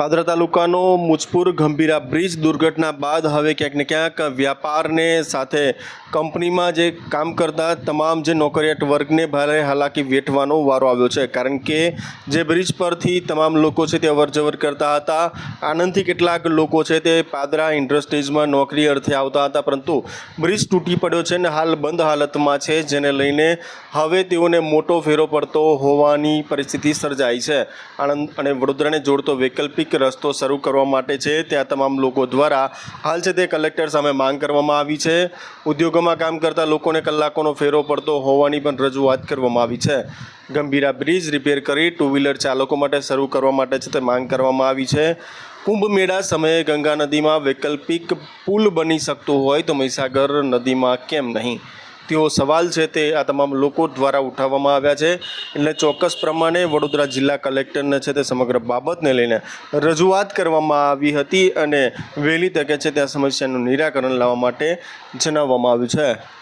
પાદરા તાલુકાનો મુજપુર ગંભીરા બ્રિજ દુર્ઘટના બાદ હવે ક્યાંક ને ક્યાંક વ્યાપારને સાથે કંપનીમાં જે કામ કરતા તમામ જે નોકરિયાત વર્ગને ભારે હાલાકી વેઠવાનો વારો આવ્યો છે. કારણ કે જે બ્રિજ પરથી તમામ લોકો છે તે અવરજવર કરતા હતા. આનંદથી કેટલાક લોકો છે તે પાદરા ઇન્ડસ્ટ્રીઝમાં નોકરી અર્થે આવતા હતા. પરંતુ બ્રિજ તૂટી પડ્યો છે અને હાલ બંધ હાલતમાં છે. જેને લઈને હવે તેઓને મોટો ફેરો પડતો હોવાની પરિસ્થિતિ સર્જાઈ છે. આણંદ અને વડોદરાને જોડતો વૈકલ્પિક રસ્તો શરૂ કરવા માટે છે. ત્યાં તમામ લોકો દ્વારા હાલ છે તે કલેક્ટર સામે માંગ કરવામાં આવી છે. ઉદ્યોગોમાં કામ કરતા લોકોને કલાકોનો ફેરો પડતો હોવાની પણ રજૂઆત કરવામાં આવી છે. ગંભીરા બ્રિજ રિપેર કરી ટુ વ્હીલર ચાલકો માટે શરૂ કરવા માટે છે તે માંગ કરવામાં આવી છે. કુંભમેળા સમયે ગંગા નદીમાં વૈકલ્પિક પુલ બની શકતું હોય તો મહીસાગર નદીમાં કેમ નહીં? તેવો સવાલ છે તે આ તમામ લોકો દ્વારા ઉઠાવવામાં આવ્યા છે. એટલે ચોક્કસ પ્રમાણે વડોદરા જિલ્લા કલેક્ટરને છે તે સમગ્ર બાબતને લઈને રજૂઆત કરવામાં આવી હતી અને વહેલી તકે છે ત્યાં સમસ્યાનું નિરાકરણ લાવવા માટે જણાવવામાં આવ્યું છે.